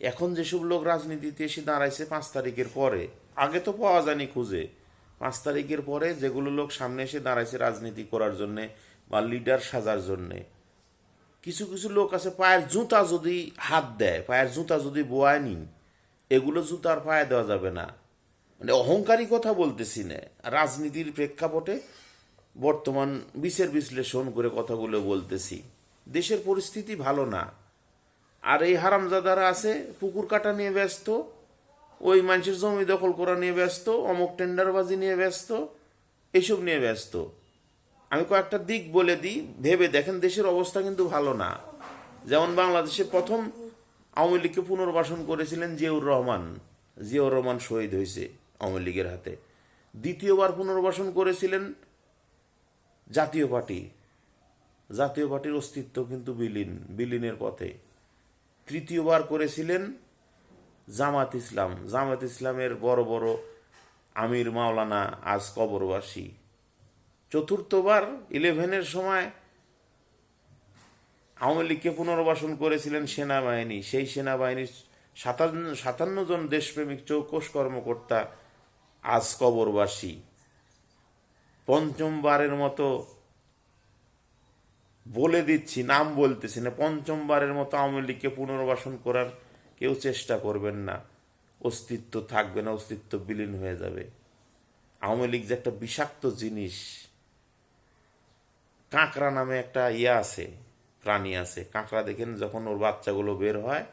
এখন যেসব লোক রাজনীতিতে এসে দাঁড়াইছে পাঁচ তারিখের পরে, আগে তো পাওয়া যায়নি খুঁজে। পাঁচ তারিখের পরে যেগুলো লোক সামনে এসে দাঁড়াইছে রাজনীতি করার জন্যে বা লিডার সাজার জন্যে, কিছু কিছু লোক আছে পায়ের জুতা যদি হাত দেয়, পায়ের জুতা যদি বোয়ায় নি এগুলো জুতার পায়ে দেওয়া যাবে না। মানে অহংকারী কথা বলতেছি না। রাজনীতির প্রেক্ষাপটে বর্তমান বিচার বিশ্লেষণ করে কথাগুলো বলতেছি। দেশের পরিস্থিতি ভালো না। আর এই হারামজাদারা আছে, পুকুর কাটা নিয়ে ব্যস্ত, ওই মানুষের জমি দখল করা নিয়ে ব্যস্ত, অমুক টেন্ডারবাজি নিয়ে ব্যস্ত, এইসব নিয়ে ব্যস্ত। আমি কয়েকটা দিক বলে দিই, ভেবে দেখেন দেশের অবস্থা কিন্তু ভালো না। যেমন বাংলাদেশে প্রথম আওয়ামী লীগকে পুনর্বাসন করেছিলেন জিয়াউর রহমান। জিয়াউর রহমান শহীদ হয়েছে আওয়ামী লীগের হাতে। দ্বিতীয়বার পুনর্বাসন করেছিলেন জাতীয় পার্টি। জাতীয় পার্টির অস্তিত্ব কিন্তু বিলীন, বিলীনের পথে। তৃতীয়বার করেছিলেন জামাত ইসলাম। জামাত ইসলামের বড় বড় আমির মাওলানা আজ কবরবাসী। চতুর্থবার ইলেভেনের সময় আওয়ামী লীগকে পুনর্বাসন করেছিলেন সেনাবাহিনী। সেই সেনাবাহিনীর সাতান্ন সাতান্ন জন দেশপ্রেমিক চৌকস কর্মকর্তা আজ কবরবাসী। পঞ্চমবারের মতো বলে দিচ্ছি, নাম বলতেছি না। পঞ্চমবারের মতো আওয়ামী লীগকে পুনর্বাসন করার কেউ চেষ্টা করবেন না। অস্তিত্ব থাকবে না, অস্তিত্ব বিলীন হয়ে যাবে। আওয়ামী লীগ যে একটা বিষাক্ত জিনিস, কাঁকড়া নামে একটা ইয়ে আছে, প্রাণী আছে। কাঁকড়া দেখেন যখন ওর বাচ্চাগুলো বের হয়,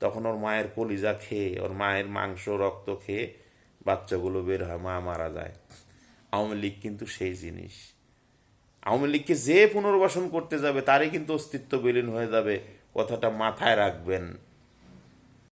তখন ওর মায়ের কলিজা খেয়ে, ওর মায়ের মাংস, রক্ত খেয়ে বাচ্চাগুলো বের হয়, মা মারা যায়। আওয়ামী লীগ কিন্তু সেই জিনিস। আওয়ামী লীগকে যে পুনর্বাসন করতে যাবে, তারই কিন্তু অস্তিত্ব বিলীন হয়ে যাবে। কথাটা মাথায় রাখবেন।